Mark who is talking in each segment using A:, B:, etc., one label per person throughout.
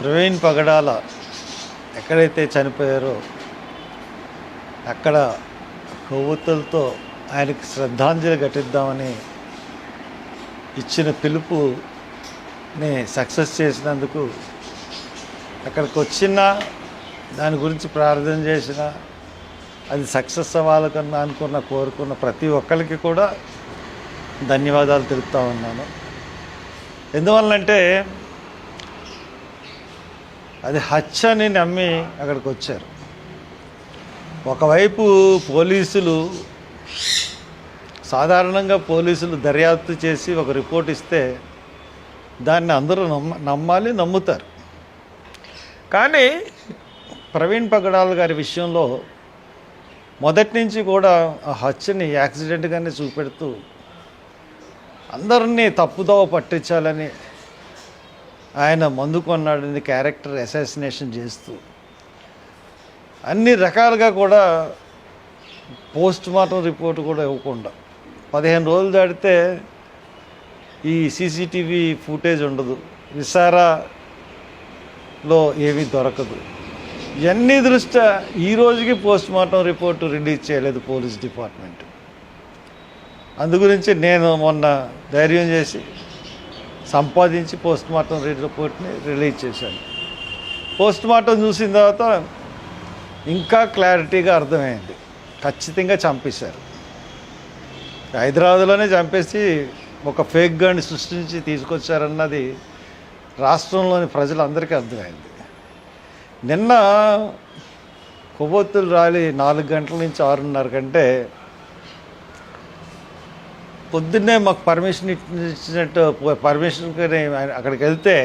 A: ప్రవీణ్ పగడాల ఎక్కడైతే చనిపోయారో అక్కడ కొవ్వొత్తులతో ఆయనకి శ్రద్ధాంజలి ఘటిద్దామని ఇచ్చిన పిలుపుని సక్సెస్ చేసినందుకు అక్కడికి వచ్చిన దాని గురించి ప్రార్థన చేసిన అది సక్సెస్ అవ్వాలకన్నా అనుకున్న కోరుకున్న ప్రతి ఒక్కరికి కూడా ధన్యవాదాలు తెలుపుతా ఉన్నాను. ఎందువల్లంటే అది హత్య అని నమ్మి అక్కడికి వచ్చారు ఒకవైపు పోలీసులు సాధారణంగా పోలీసులు దర్యాప్తు చేసి ఒక రిపోర్ట్ ఇస్తే దాన్ని అందరూ నమ్మ నమ్మాలి నమ్ముతారు. కానీ ప్రవీణ్ పగడాల్ గారి విషయంలో మొదటి నుంచి కూడా ఆ హత్యని యాక్సిడెంట్గానే చూపెడుతూ అందరినీ తప్పుదోవ పట్టించాలని ఆయన మందు కొన్నాడని క్యారెక్టర్ అసాసినేషన్ చేస్తూ అన్ని రకాలుగా కూడా పోస్ట్ మార్టం రిపోర్ట్ కూడా ఇవ్వకుండా పదిహేను రోజులు దాటితే ఈ సీసీటీవీ ఫుటేజ్ ఉండదు. విసారాలో ఏమీ దొరకదు. ఇవన్నీ దృష్ట్యా ఈ రోజుకి పోస్ట్ మార్టం రిపోర్టు రిలీజ్ చేయలేదు పోలీస్ డిపార్ట్మెంట్. అందు గురించి నేను మొన్న ధైర్యం చేసి సంపాదించి పోస్ట్ మార్టం రిపోర్ట్ని రిలీజ్ చేశాను పోస్ట్ మార్టం చూసిన తర్వాత ఇంకా క్లారిటీగా అర్థమైంది. ఖచ్చితంగా చంపేశారు. హైదరాబాద్లోనే చంపేసి ఒక ఫేక్ గన్ సృష్టించి తీసుకొచ్చారన్నది రాష్ట్రంలోని ప్రజలందరికీ అర్థమైంది. నిన్న కొవ్వొత్తులు రాలి నాలుగు గంటల నుంచి ఆరున్నర కంటే పొద్దున్నే మాకు పర్మిషన్ ఇచ్చినట్టు పర్మిషన్ అక్కడికి వెళ్తే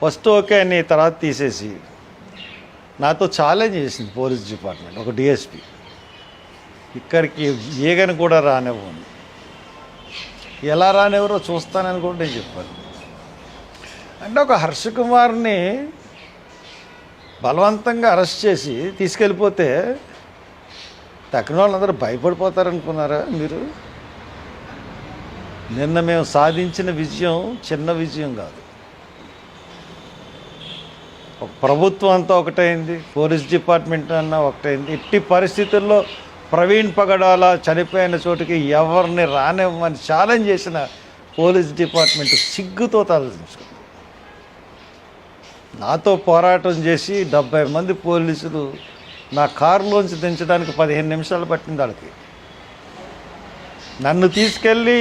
A: ఫస్ట్ ఓకే అని తర్వాత తీసేసి నాతో ఛాలెంజ్ చేసింది పోలీస్ డిపార్ట్మెంట్ ఒక డిఎస్పి. ఇక్కడికి ఏగని కూడా రానివ్వండి ఎలా రానివ్వరో చూస్తానని కూడా నేను చెప్పాను. అంటే ఒక హర్ష కుమార్ని బలవంతంగా అరెస్ట్ చేసి తీసుకెళ్ళిపోతే తక్కిన వాళ్ళందరూ భయపడిపోతారనుకున్నారా మీరు? నిన్న మేము సాధించిన విజయం చిన్న విజయం కాదు. ఒక ప్రభుత్వం అంతా ఒకటైంది పోలీస్ డిపార్ట్మెంట్ అన్నా ఒకటైంది. ఇట్టి పరిస్థితుల్లో ప్రవీణ్ పగడాల చనిపోయిన చోటుకి ఎవరిని రానివ్వమని ఛాలెంజ్ చేసిన పోలీస్ డిపార్ట్మెంట్ సిగ్గుతో తలదించుకుంది నాతో పోరాటం చేసి డెబ్బై మంది పోలీసులు నా కారులోంచి దించడానికి పదిహేను నిమిషాలు పట్టింది వాళ్ళకి. నన్ను తీసుకెళ్ళి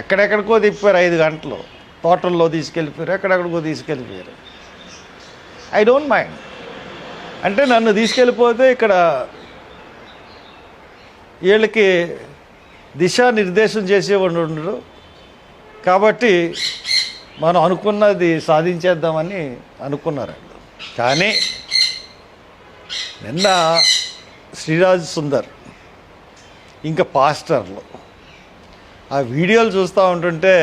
A: ఎక్కడెక్కడికో తిప్పారు ఐదు గంటలు. తోటల్లో తీసుకెళ్ళిపోయారు ఎక్కడెక్కడికో తీసుకెళ్ళిపోయారు. ఐ డోంట్ మైండ్ అంటే నన్ను తీసుకెళ్ళిపోతే ఇక్కడ వీళ్ళకి దిశానిర్దేశం చేసేవాడు ఉండడు. కాబట్టి మనం అనుకున్నది సాధించేద్దామని అనుకున్నారండి కానీ నిన్న శ్రీరాజ్ సుందర్ ఇంకా పాస్టర్లు. ఆ వీడియోలు చూస్తూ ఉంటుంటే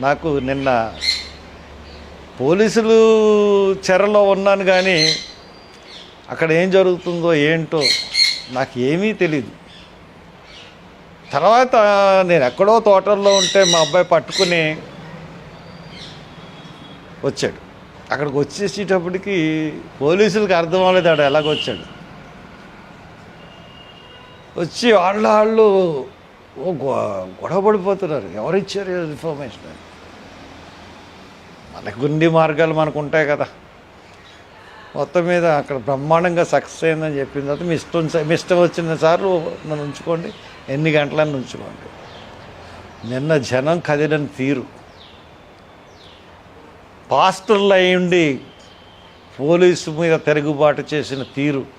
A: నాకు నిన్న పోలీసులు చెరలో ఉన్నాను కానీ అక్కడ ఏం జరుగుతుందో ఏంటో నాకు ఏమీ తెలీదు. తర్వాత నేను ఎక్కడో తోటల్లో ఉంటే మా అబ్బాయి పట్టుకుని వచ్చాడు. అక్కడికి వచ్చేసేటప్పటికి పోలీసులకు అర్థం అవ్వలేదు ఆడు ఎలాగొచ్చాడు. వచ్చి వాళ్ళ వాళ్ళు ఓ గొ- గొడవ పడిపోతున్నారు. ఎవరిచ్చారు ఇన్ఫర్మేషన్ అని మనకు మార్గాలు మనకు ఉంటాయి కదా. మొత్తం మీద అక్కడ బ్రహ్మాండంగా సక్సెస్ అయిందని చెప్పిన తర్వాత మీ ఇష్టం మీ ఇష్టం వచ్చిన సార్లు నన్ను ఉంచుకోండి. ఎన్ని గంటలని ఉంచుకోండి. నిన్న జనం కదిలిన తీరు. పాస్టర్లు అయ్యుండి ఉండి పోలీసు మీద తిరుగుబాటు చేసిన తీరు.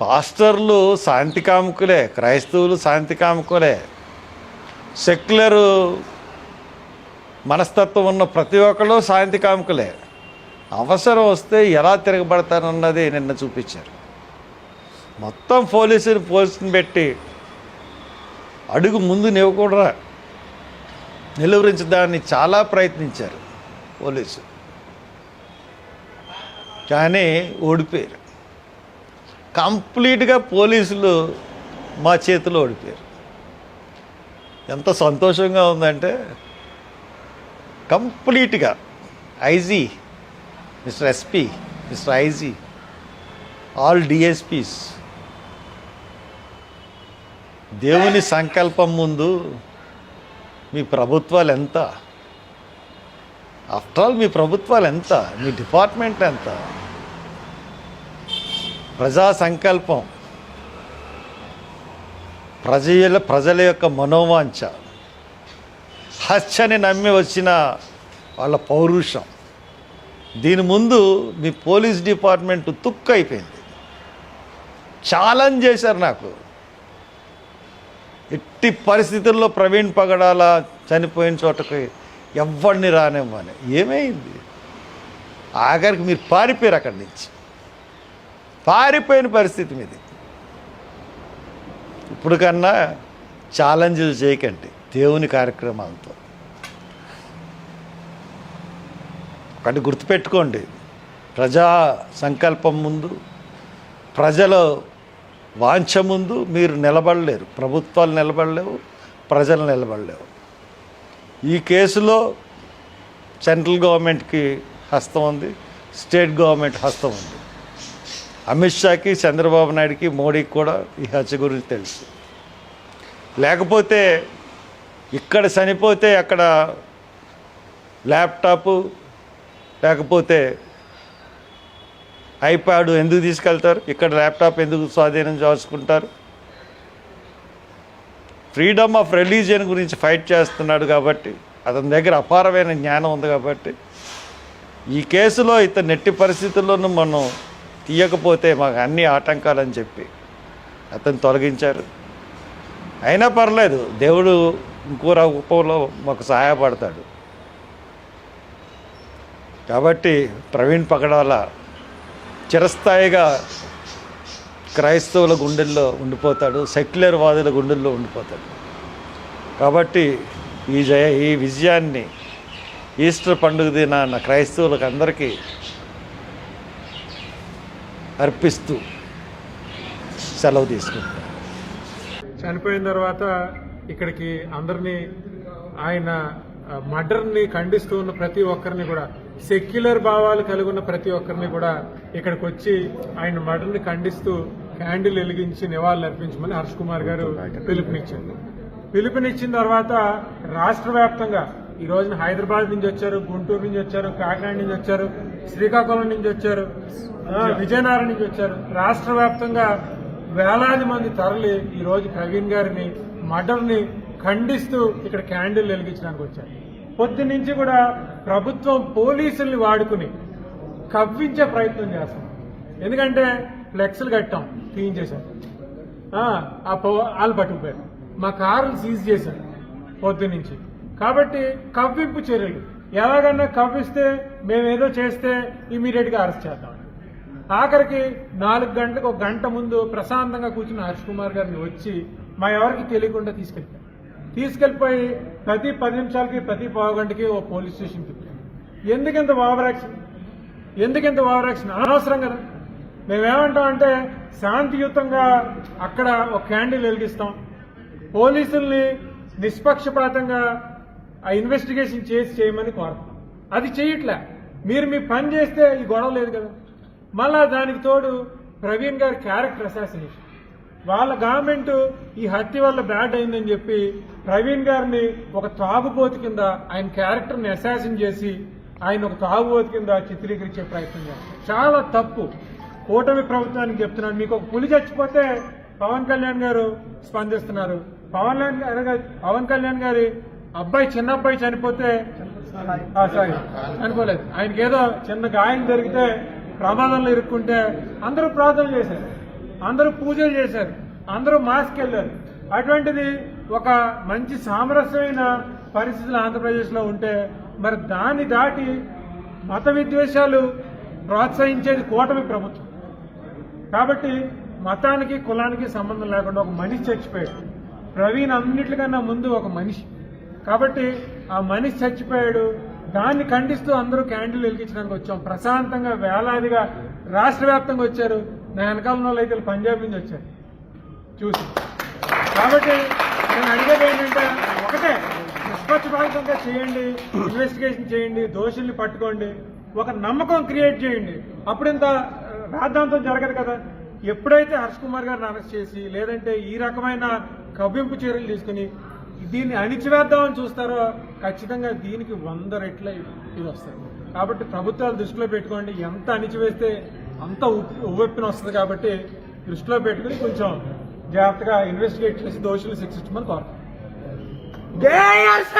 A: పాస్టర్లు శాంతి కాముకులే క్రైస్తవులు శాంతి కాముకులే సెక్యులరు మనస్తత్వం ఉన్న ప్రతి ఒక్కరు శాంతి కాముకులే అవసరం వస్తే ఎలా తిరగబడతానన్నది నిన్న చూపించారు. మొత్తం పోలీసుని పోలీసుని పెట్టి అడుగు ముందు నివ్వకూడరా? నిలువరించడాన్ని చాలా ప్రయత్నించారు పోలీసు. కానీ ఓడిపోయారు. కంప్లీట్గా పోలీసులు మా చేతిలో ఓడిపోయారు. ఎంత సంతోషంగా ఉందంటే కంప్లీట్గా IG mister SP mister IG all DSPs దేవుని సంకల్పం ముందు మీ ప్రభుత్వాలు ఎంత? ఆఫ్టర్ ఆల్ మీ ప్రభుత్వాలు ఎంత? మీ డిపార్ట్మెంట్ ఎంత? ప్రజా సంకల్పం ప్రజల ప్రజల యొక్క మనోవాంఛ. హత్యని నమ్మి వచ్చిన వాళ్ళ పౌరుషం. దీని ముందు మీ పోలీస్ డిపార్ట్మెంట్ తుక్కు అయిపోయింది. ఛాలెంజ్ చేశారు నాకు. ఎట్టి పరిస్థితుల్లో ప్రవీణ్ పగడాల చనిపోయిన చోటకి ఎవరిని రానివ్వని. ఏమైంది? ఆఖరికి మీరు పారిపోయారు అక్కడి నుంచి. పారిపోయిన పరిస్థితి మీది. ఇప్పుడు కన్నా ఛాలెంజ్లు చేయకండి. దేవుని కార్యక్రమాలతో. ఒకటి గుర్తుపెట్టుకోండి. ప్రజా సంకల్పం ముందు ప్రజల వాంఛ ముందు మీరు నిలబడలేరు. ప్రభుత్వాలు నిలబడలేవు ప్రజలు నిలబడలేవు. ఈ కేసులో సెంట్రల్ గవర్నమెంట్కి హస్తం ఉంది స్టేట్ గవర్నమెంట్ హస్తం ఉంది. అమిత్ షాకి చంద్రబాబు నాయుడుకి మోడీకి కూడా ఈ హత్య గురించి తెలుసు. లేకపోతే ఇక్కడ చనిపోతే అక్కడ ల్యాప్టాప్ లేకపోతే ఐప్యాడ్ ఎందుకు తీసుకెళ్తారు? ఇక్కడ ల్యాప్టాప్ ఎందుకు స్వాధీనం చేసుకుంటారు? ఫ్రీడమ్ ఆఫ్ రిలీజియన్ గురించి ఫైట్ చేస్తున్నాడు కాబట్టి అతని దగ్గర అపారమైన జ్ఞానం ఉంది కాబట్టి ఈ కేసులో ఇతను నెట్టి పరిస్థితుల్లోనూ మనం తీయకపోతే మాకు అన్ని ఆటంకాలని చెప్పి అతను తొలగించారు. అయినా పర్లేదు దేవుడు ఇంకో రూపంలో మాకు సహాయపడతాడు. కాబట్టి ప్రవీణ్ పగడాల చిరస్థాయిగా క్రైస్తవుల గుండెల్లో ఉండిపోతాడు సెక్యులర్ వాదుల గుండెల్లో ఉండిపోతాడు. కాబట్టి ఈ జయ ఈ విజయాన్ని ఈస్టర్ పండుగ దినాన క్రైస్తవులకు అందరికీ అర్పిస్తూ సెలవు తీసుకుంటాను
B: చనిపోయిన తర్వాత ఇక్కడికి అందరినీ ఆయన మర్డర్ని ఖండిస్తూ ఉన్న ప్రతి ఒక్కరిని కూడా సెక్యులర్ భావాలు కలిగి ఉన్న ప్రతి ఒక్కరిని కూడా ఇక్కడికి వచ్చి ఆయన మర్డర్ని ఖండిస్తూ క్యాండిల్ వెలిగించి నివాళులు అర్పించమని హర్ష్ కుమార్ గారు పిలుపునిచ్చారు. పిలుపునిచ్చిన తర్వాత రాష్ట్ర వ్యాప్తంగా ఈ రోజున హైదరాబాద్ నుంచి వచ్చారు గుంటూరు నుంచి వచ్చారు కాకినాడ నుంచి వచ్చారు శ్రీకాకుళం నుంచి వచ్చారు. విజయనగరం నుంచి వచ్చారు. రాష్ట్ర వ్యాప్తంగా వేలాది మంది తరలి ఈ రోజు ప్రవీణ్ గారిని మర్డర్ని ఖండిస్తూ ఇక్కడ క్యాండిల్ వెలిగించడానికి వచ్చారు. పొద్దు నుంచి కూడా ప్రభుత్వం పోలీసుల్ని వాడుకుని కవ్వించే ప్రయత్నం చేస్తాం. ఎందుకంటే ఫ్లెక్స్లు కట్టాం క్లీన్ చేశారు ఆ పో వాళ్ళు పట్టుకుపోయారు. మా కారులు సీజ్ చేశారు పొద్దు నుంచి. కాబట్టి కవ్వింపు చర్యలు. ఎలాగన్నా కవ్విస్తే మేమేదో చేస్తే ఇమీడియట్గా అరెస్ట్ చేద్దాం. ఆఖరికి నాలుగు గంటలకు ఒక గంట ముందు ప్రశాంతంగా కూర్చున్న హర్ష్ కుమార్ గారిని వచ్చి మా ఎవరికి తెలియకుండా తీసుకెళ్తాం తీసుకెళ్ళిపోయి ప్రతి పది నిమిషాలకి ప్రతి పావు గంటకి ఓ పోలీస్ స్టేషన్ తిప్పాం ఎందుకింత ఓవర్ యాక్షన్? ఎందుకింత ఓవర్ అనవసరం కదా. మేమేమంటాం అంటే శాంతియుతంగా అక్కడ ఒక క్యాండిల్ వెలిగిస్తాం. పోలీసుల్ని నిష్పక్షపాతంగా ఆ ఇన్వెస్టిగేషన్ చేసి చేయమని కోరుతాం. అది చేయట్లే. మీరు మీ పని చేస్తే ఈ గొడవ లేదు కదా. మళ్ళా దానికి తోడు ప్రవీణ్ గారి క్యారెక్టర్ అసాసినేషన్ వాళ్ళ గవర్నమెంట్ ఈ హత్య వల్ల బ్యాడ్ అయిందని చెప్పి ప్రవీణ్ గారిని ఒక తాగుబోతు కింద ఆయన క్యారెక్టర్ని అసాసిన్ చేసి ఆయన ఒక తాగుబోతు కింద చిత్రీకరించే ప్రయత్నం చేస్తారు చాలా తప్పు. కూటమి ప్రభుత్వానికి చెప్తున్నాను. మీకు ఒక పులి చచ్చిపోతే పవన్ కళ్యాణ్ గారు స్పందిస్తున్నారు. పవన్ గారు పవన్ కళ్యాణ్ గారి అబ్బాయి చిన్న అబ్బాయి చనిపోతే ఆ, సారీ అనుకోలేదు ఆయనకి ఏదో చిన్న గాయం జరిగితే ప్రమాదంలో ఇరుక్కుంటే అందరూ ప్రార్థన చేశారు. అందరూ పూజలు చేశారు. అందరూ మాస్క్ వెళ్ళారు. అటువంటిది ఒక మంచి సామరస్యమైన పరిస్థితులు ఆంధ్రప్రదేశ్లో ఉంటే మరి దాన్ని దాటి మత విద్వేషాలు ప్రోత్సహించేది కూటమి ప్రభుత్వం. కాబట్టి మతానికి కులానికి సంబంధం లేకుండా ఒక మనిషి చచ్చిపోయాడు. ప్రవీణ్ అన్నిటికన్నా ముందు ఒక మనిషి. కాబట్టి ఆ మనిషి చచ్చిపోయాడు దాన్ని ఖండిస్తూ అందరూ క్యాండిల్ వెలిగించడానికి వచ్చాం. ప్రశాంతంగా వేలాదిగా రాష్ట్ర వ్యాప్తంగా వచ్చారు. నా వెనకాల వాళ్ళు అయితే పంజాబ్ నుంచి వచ్చారు. చూసి. కాబట్టి నేను అడిగేది ఏంటంటే ఒకటే నిష్పక్షపాతంగా చేయండి ఇన్వెస్టిగేషన్ చేయండి దోషుల్ని పట్టుకోండి ఒక నమ్మకం క్రియేట్ చేయండి. అప్పుడు ఇంత రాద్ధాంతం జరగదు కదా. ఎప్పుడైతే హర్ష్ కుమార్ గారిని అరెస్ట్ చేసి లేదంటే ఈ రకమైన కవ్వింపు చర్యలు తీసుకుని దీన్ని అణిచివేద్దామని చూస్తారో ఖచ్చితంగా దీనికి వంద రెట్ల ఇది వస్తుంది. కాబట్టి ప్రభుత్వాలు దృష్టిలో పెట్టుకోండి. ఎంత అణిచివేస్తే అంత ఉప్- వస్తుంది కాబట్టి దృష్టిలో పెట్టుకుని కొంచెం జాగ్రత్తగా ఇన్వెస్టిగేట్ చేసి దోషులు శిక్షించమని కోరుతాం